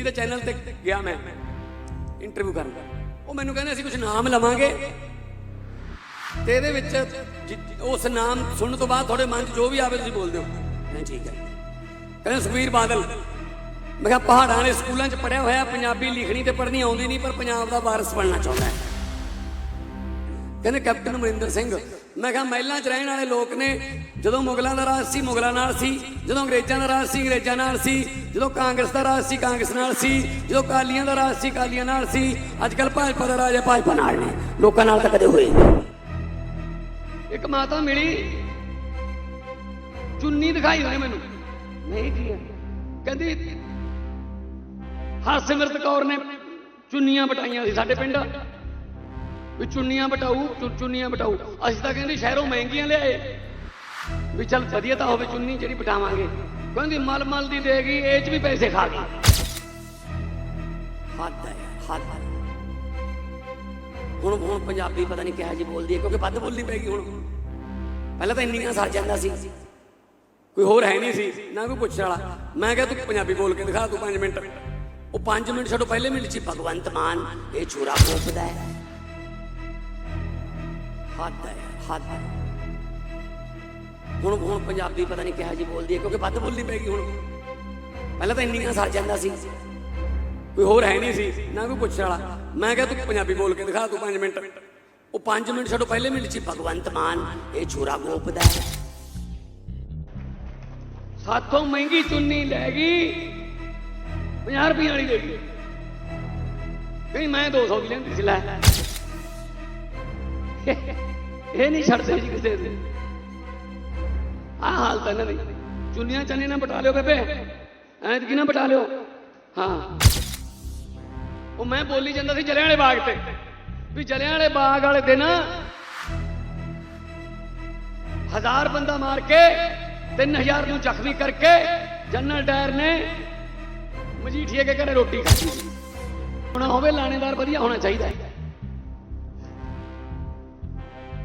ਹਿੰਦੀ ਦੇ ਚੈਨਲ ਤੇ ਗਿਆ ਮੈਂ। ਇੰਟਰਵਿਊ ਕਰਨ। ਉਹ ਮੈਨੂੰ ਕਹਿੰਦੇ, ਅਸੀਂ ਕੁਝ ਨਾਮ ਲਵਾਂਗੇ। ਤੇ ਇਹਦੇ ਵਿੱਚ ਉਸ ਨਾਮ ਸੁਣਨ ਤੋਂ ਬਾਅਦ ਤੁਹਾਡੇ ਮਨ 'ਚ ਜੋ ਵੀ ਆਵੇ ਤੁਸੀਂ ਬੋਲਦੇ ਹੋ। ਨਹੀਂ ਠੀਕ ਹੈ ਕਹਿੰਦੇ, ਸੁਖਬੀਰ ਬਾਦਲ। ਮੈਂ ਕਿਹਾ, ਪਹਾੜਾਂ ਵਾਲੇ ਸਕੂਲਾਂ 'ਚ ਪੜਿਆ ਹੋਇਆ, ਪੰਜਾਬੀ ਲਿਖਣੀ ਤੇ ਪੜ੍ਹਨੀ ਆਉਂਦੀ ਨਹੀਂ, ਪਰ ਪੰਜਾਬ ਦਾ ਵਾਰਸ ਬਣਨਾ ਚਾਹੁੰਦਾ ਹੈ। ਕਹਿੰਦੇ ਕੈਪਟਨ ਅਮਰਿੰਦਰ ਸਿੰਘ ਮੈਂ ਕਿਹਾ ਮਹਿਲਾਂ 'ਚ ਰਹਿਣ ਵਾਲੇ ਲੋਕ ਨੇ ਜਦੋਂ ਮੁਗਲਾਂ ਦਾ ਰਾਜ ਸੀ ਮੁਗਲਾਂ ਨਾਲ ਸੀ ਜਦੋਂ ਅੰਗਰੇਜ਼ਾਂ ਦਾ ਰਾਜ ਸੀ ਅੰਗਰੇਜ਼ਾਂ ਨਾਲ ਸੀ ਜਦੋਂ ਕਾਂਗਰਸ ਦਾ ਰਾਜ ਸੀ ਕਾਂਗਰਸ ਨਾਲ ਸੀ ਜਦੋਂ ਕਾਲੀਆਂ ਦਾ ਰਾਜ ਸੀ ਕਾਲੀਆਂ ਨਾਲ ਸੀ ਅੱਜ ਕੱਲ ਭਾਜਪਾ ਦਾ ਰਾਜ ਹੈ ਭਾਜਪਾ ਨਾਲ ਨੇ ਲੋਕਾਂ ਨਾਲ ਤਾਂ ਕਦੇ ਹੋਏ ਨਹੀਂ। ਇੱਕ ਮਾਤਾ ਮਿਲੀ ਚੁੰਨੀ ਦਿਖਾਈ ਹੋਏ ਮੈਨੂੰ। ਨਹੀਂ ਹੈ ਕਹਿੰਦੀ ਹਰਸਿਮਰਤ ਕੌਰ ਨੇ ਚੁੰਨੀਆਂ ਬਟਾਈਆਂ ਸੀ ਸਾਡੇ ਪਿੰਡ। ਵੀ ਚੁੰਨੀਆਂ ਬਟਾਊ ਚੁੰਨੀਆਂ ਬਟਾਊ ਅਸੀਂ ਤਾਂ ਕਹਿੰਦੇ ਸ਼ਹਿਰੋਂ ਮਹਿੰਗੀਆਂ ਲਿਆਏ। ਵੀ ਚੱਲ ਵਧੀਆ ਤਾਂ ਹੋਵੇ ਚੁੰਨੀ ਜਿਹੜੀ ਬਟਾਵਾਂਗੇ ਕਹਿੰਦੀ ਮਲ ਮਲ ਦੀ ਦੇਗੀ ਇਹ ਚ ਵੀ ਪੈਸੇ ਖਾ ਗਈ। ਹੱਦ ਹੈ, ਹੱਦ ਹੁਣ ਹੁਣ ਪੰਜਾਬੀ ਪਤਾ ਨਹੀਂ ਕਿਹਾ ਜੀ ਬੋਲਦੀ ਹੈ, ਕਿਉਂਕਿ ਵੱਧ ਬੋਲਣੀ ਪੈਗੀ ਹੁਣ। ਪਹਿਲਾਂ ਤਾਂ ਇੰਨੀਆਂ ਸਰ ਜਾਂਦਾ ਸੀ। ਕੋਈ ਹੋਰ ਹੈ ਨਹੀਂ ਸੀ, ਨਾ ਕੋਈ ਪੁੱਛਣ ਵਾਲਾ। ਮੈਂ ਕਿਹਾ ਤੂੰ ਪੰਜਾਬੀ ਬੋਲ ਕੇ ਦਿਖਾ, ਤੂੰ 5 ਮਿੰਟ। ਉਹ 5 ਮਿੰਟ ਛੱਡੋ, ਪਹਿਲੇ ਮਿੰਟ ਚ ਭਗਵੰਤ ਮਾਨ ਇਹ ਛੁਰਾ ਕੋਪਦਾ ਹੈ। ਹੱਦ ਹੈ, ਹੱਦ ਹੁਣ ਹੁਣ ਪੰਜਾਬੀ ਪਤਾ ਨਹੀਂ ਕਿਹਾ ਜੀ ਬੋਲਦੀ ਹੈ, ਕਿਉਂਕਿ ਵੱਧ ਬੋਲਣੀ ਪੈਗੀ ਹੁਣ। ਪਹਿਲਾਂ ਤਾਂ ਇੰਨੀਆਂ ਸਰ ਜਾਂਦਾ ਸੀ। ਕੋਈ ਹੋਰ ਹੈ ਨਹੀਂ ਸੀ, ਨਾ ਕੋਈ ਪੁੱਛਣ ਵਾਲਾ। ਮੈਂ ਕਿਹਾ ਤੂੰ ਪੰਜਾਬੀ ਬੋਲ ਕੇ ਦਿਖਾ, ਤੂੰ 5 ਮਿੰਟ। ਉਹ 5 ਮਿੰਟ ਛੱਡੋ, ਪਹਿਲੇ ਮਿੰਟ ਚ ਭਗਵੰਤ ਮਾਨ, ਇਹ ਛੁਰਾ ਗੋਪਦਾ ਹੈ। ਸਾਥੋਂ ਮਹਿੰਗੀ ਚੁੰਨੀ ਲੈ ਗਈ 50 ਰੁਪਏ ਵਾਲੀ ਦੇ ਗਈ। ਕਹੀਂ ਮੈਂ 200 ਦੀ ਲੈਂਦੀ ਸੀ, ਲੈ। ਇਹ ਨਹੀਂ ਛੱਡਦੇ ਜੀ ਕਿਸੇ ਦੇ। ਆਹ ਹਾਲ ਤਾਂ ਇਹਨਾਂ ਦੀ। ਚੁੰਨੀਆਂ ਚੰਨੀ ਨਾ ਬਟਾ ਲਿਓ ਬੇਬੇ। ਐਤਕੀ ਨਾ ਬਟਾ ਲਿਓ। ਹਾਂ। ਉਹ ਮੈਂ ਬੋਲੀ ਜਾਂਦਾ ਸੀ ਜਲਿਆਂ ਵਾਲੇ ਬਾਗ ਤੇ। ਵੀ ਜਲਿਆਂ ਵਾਲੇ ਬਾਗ ਵਾਲੇ ਦਿਨ ਹਜ਼ਾਰ ਬੰਦਾ ਮਾਰ ਕੇ 3000 ਨੂੰ ਜ਼ਖਮੀ ਕਰਕੇ ਜਨਰਲ ਡਾਇਰ ਨੇ ਮਜੀਠੀਏ ਕੇ ਘਰੇ ਰੋਟੀ ਖਾਧੀ। ਹੁਣ ਹੋਵੇ, ਲਾਣੇਦਾਰ ਵਧੀਆ ਹੋਣਾ ਚਾਹੀਦਾ ਹੈ।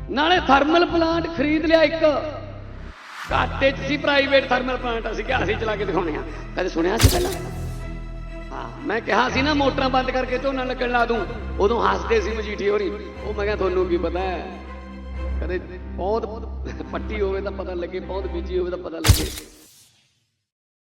ਨਾਲੇ ਥਰਮਲ ਪਲਾਂਟ ਖਰੀਦ ਲਿਆ ਇੱਕ। ਘਾਟੇ 'ਚ ਸੀ ਪ੍ਰਾਈਵੇਟ ਥਰਮਲ ਪਲਾਂਟ ਅਸੀਂ ਕਿਹਾ ਅਸੀਂ ਚਲਾ ਕੇ ਦਿਖਾਉਣੇ ਆ। ਕਦੇ ਸੁਣਿਆ ਸੀ ਪਹਿਲਾਂ? ਹਾਂ, ਮੈਂ ਕਿਹਾ ਸੀ ਨਾ ਮੋਟਰਾਂ ਬੰਦ ਕਰਕੇ ਝੋਨਾ ਲੱਗਣ ਲਾ ਦੂੰ। ਉਦੋਂ ਹੱਸਦੇ ਸੀ ਮਜੀਠੀ ਹੋਰੀ। ਉਹ ਮੈਂ ਕਿਹਾ ਤੁਹਾਨੂੰ ਕੀ ਪਤਾ ਹੈ? ਕਦੇ ਬਹੁਤ ਪੱਟੀ ਹੋਵੇ ਤਾਂ ਪਤਾ ਲੱਗੇ, ਬਹੁਤ ਬੀਜੀ ਹੋਵੇ ਤਾਂ ਪਤਾ ਲੱਗੇ।